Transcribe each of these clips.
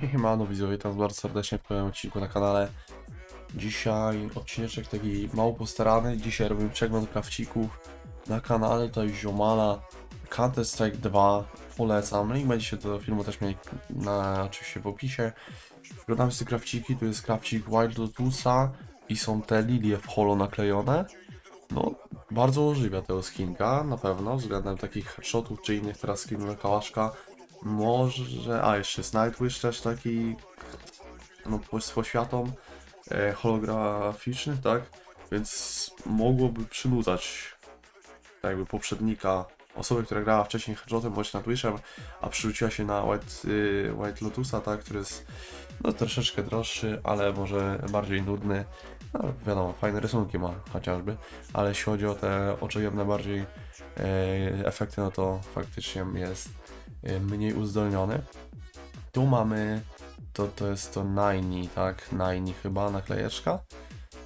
Siemano widzowie, witam bardzo serdecznie w kolejnym odcinku na kanale. Dzisiaj odcineczek taki mało postarany, dzisiaj robimy przegląd krawcików na kanale, tutaj ziomala Counter Strike 2, polecam, link będziecie do filmu też mieli na, oczywiście w opisie. Oglądamy sobie krawciki, tu jest krawcik Wild Lotusa i są te lilie w holo naklejone. No, bardzo ożywia tego skinka, na pewno, względem takich headshotów czy innych teraz skinów kałaszka. Może, a jeszcze jest Nightwish też taki, no z poświatą e, holograficznych, tak? Więc mogłoby przynudzać tak jakby poprzednika, osoby, która grała wcześniej headshotem bądź Nightwishem, a przerzuciła się na White, y, White Lotusa, tak? Który jest no troszeczkę droższy, ale może bardziej nudny. No wiadomo, fajne rysunki ma chociażby, ale jeśli chodzi o te oczojemne bardziej e, efekty, no to faktycznie jest mniej uzdolniony. Tu mamy, to, to jest to Nine, tak? Nine chyba naklejeczka.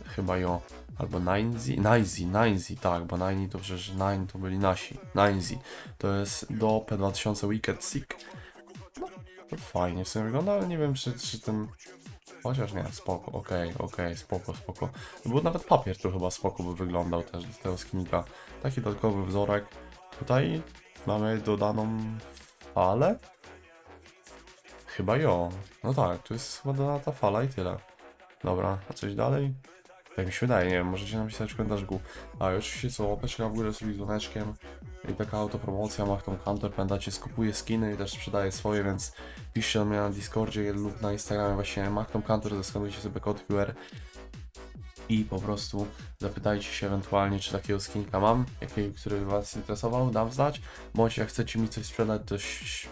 Chyba jo. Albo Ninezi, Ninezi, Ninezi, tak, bo Nine to przecież Nine to byli nasi. Ninezi. To jest do P2000 Wicked Sick. No, to fajnie w sumie wygląda, ale nie wiem czy, czy ten... Chociaż nie, spoko, okej, okej, spoko, spoko. No bo nawet papier tu chyba spoko by wyglądał też do tego skinika. Taki dodatkowy wzorek. Tutaj mamy dodaną falę. Chyba jo. No tak, tu jest chyba ta fala i tyle. Dobra, a coś dalej? Tak mi się wydaje, nie wiem, możecie napisać w komentarzu. A i oczywiście co, łapeczka w górę z dzwoneczkiem i taka autopromocja, mach tą counter, pamiętacie, skupuje skiny i też sprzedaje swoje, więc piszcie do mnie na Discordzie lub na Instagramie właśnie mach tą counter, zeskanujcie sobie kod QR i po prostu zapytajcie się ewentualnie, czy takiego skinka mam, jaki, który Was interesował, dam znać, bądź jak chcecie mi coś sprzedać, to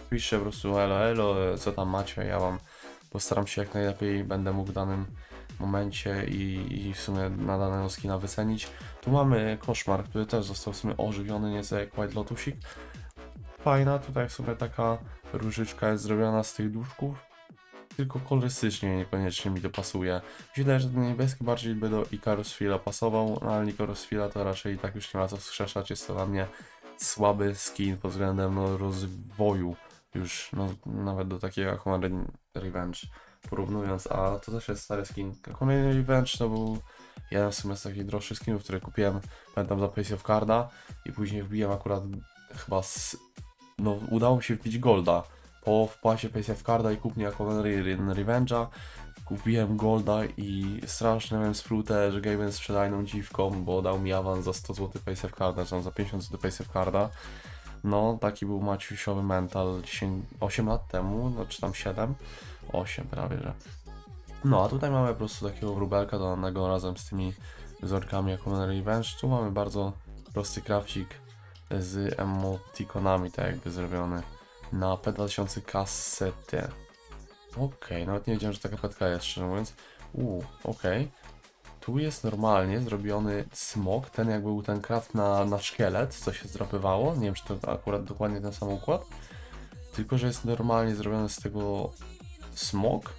piszcie po prostu elo, elo, co tam macie, ja Wam postaram się jak najlepiej, będę mógł w danym momencie i, i w sumie na danego skina wycenić. Tu mamy koszmar, który też został w sumie ożywiony nieco jak White Lotusik. Fajna, tutaj w sumie taka różyczka jest zrobiona z tych duszków, tylko kolorystycznie niekoniecznie mi to pasuje. Mi się wydaje, że ten niebieski bardziej by do Icarus Fila pasował, no ale Icarus Fila to raczej i tak już nie ma co wskrzeszać, jest to dla mnie słaby skin pod względem no, rozwoju już no, nawet do takiego jak Command Revenge porównując, a to też jest stary skin. Command Revenge to był jeden w sumie z takich droższych skinów, które kupiłem, pamiętam za Place of Carda i później wbiłem akurat chyba z, no udało mi się wbić Golda po wpłacie Place of Carda i kupnie jako Revenge'a kupiłem Golda i strasznie miałem sprutę, że Gaben sprzedajną dziwką, bo dał mi awans za 100 zł of Carda, czy tam za 50 zł of Carda. No, taki był Maciusiowy mental 10, 8 lat temu, no czy tam 7, 8 prawie, że. No, a tutaj mamy po prostu takiego wróbelka dodanego razem z tymi wzorkami jako Revenge. Tu mamy bardzo prosty krawcik z emotikonami, tak jakby zrobiony na P2000 kasetę. Okej, nawet nie wiedziałem, że taka petka jest, szczerze mówiąc. Uuu, okej. Tu jest normalnie zrobiony smok, ten jak był ten kraft na, na szkielet, co się zdrapywało. Nie wiem, czy to akurat dokładnie ten sam układ. Tylko, że jest normalnie zrobiony z tego smok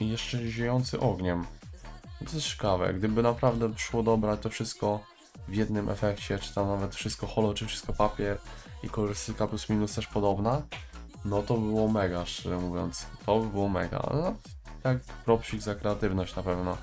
i jeszcze ziejący ogniem. To jest ciekawe. Gdyby naprawdę szło dobrać to wszystko w jednym efekcie, czy tam nawet wszystko holo, czy wszystko papier i kolorystyka plus minus też podobna, no to by było mega, szczerze mówiąc. To by było mega. Ale no, tak, propsik za kreatywność na pewno.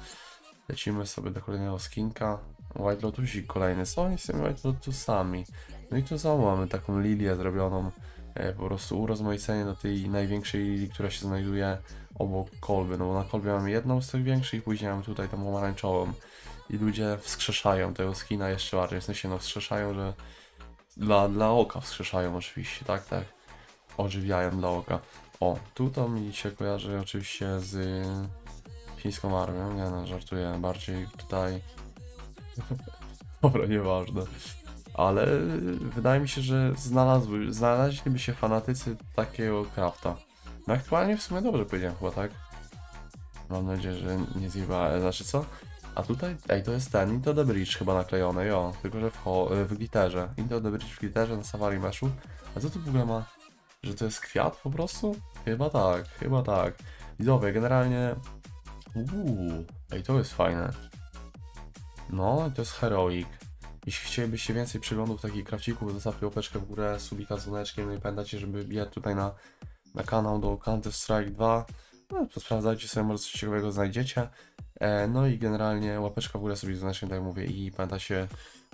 Lecimy sobie do kolejnego skinka. White Lotusik kolejny. Co oni z tymi White Lotusami? No i tu znowu mamy taką lilię zrobioną. E, po prostu urozmaicenie do tej największej lilii, która się znajduje obok kolby. No bo na kolbie mamy jedną z tych większych, później mamy tutaj tą pomarańczową. I ludzie wskrzeszają tego skina jeszcze bardziej. W sensie no wskrzeszają, że dla, dla oka wskrzeszają oczywiście, tak, tak. Ożywiają dla oka. O, tu to mi się kojarzy oczywiście z chińską armią. Nie no, żartuję. Bardziej tutaj. Dobra, nieważne. Ale wydaje mi się, że znalazły, znaleźliby się fanatycy takiego crafta. No aktualnie w sumie dobrze powiedziałem chyba, tak? Mam nadzieję, że nie zjebałem. Znaczy co? A tutaj, ej, to jest ten Into the Bridge chyba naklejony, jo. Tylko, że w, ho- w glitterze. Into the Bridge w glitterze na Safari Meshu. A co tu w ogóle ma? Że to jest kwiat po prostu? Chyba tak, chyba tak. Widzowie, generalnie... Uuu, ej, to jest fajne. No, to jest Heroic. Jeśli chcielibyście więcej przeglądów takich krawcików, zostawcie łapeczkę w górę, subika z dzwoneczkiem, no i pamiętajcie, żeby bijać tutaj na, na kanał do Counter Strike 2. No sprawdzajcie sobie, może coś ciekawego znajdziecie. E, no i generalnie łapeczka w górę sobie znacznie, tak mówię, i pamiętajcie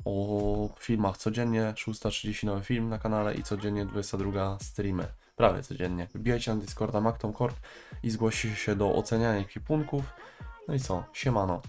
o filmach codziennie, 6.30 nowy film na kanale i codziennie 22 streamy. Prawie codziennie. Wbijajcie na Discorda Mactom Corp i zgłoście się do oceniania ekwipunków. No i co? Siemano.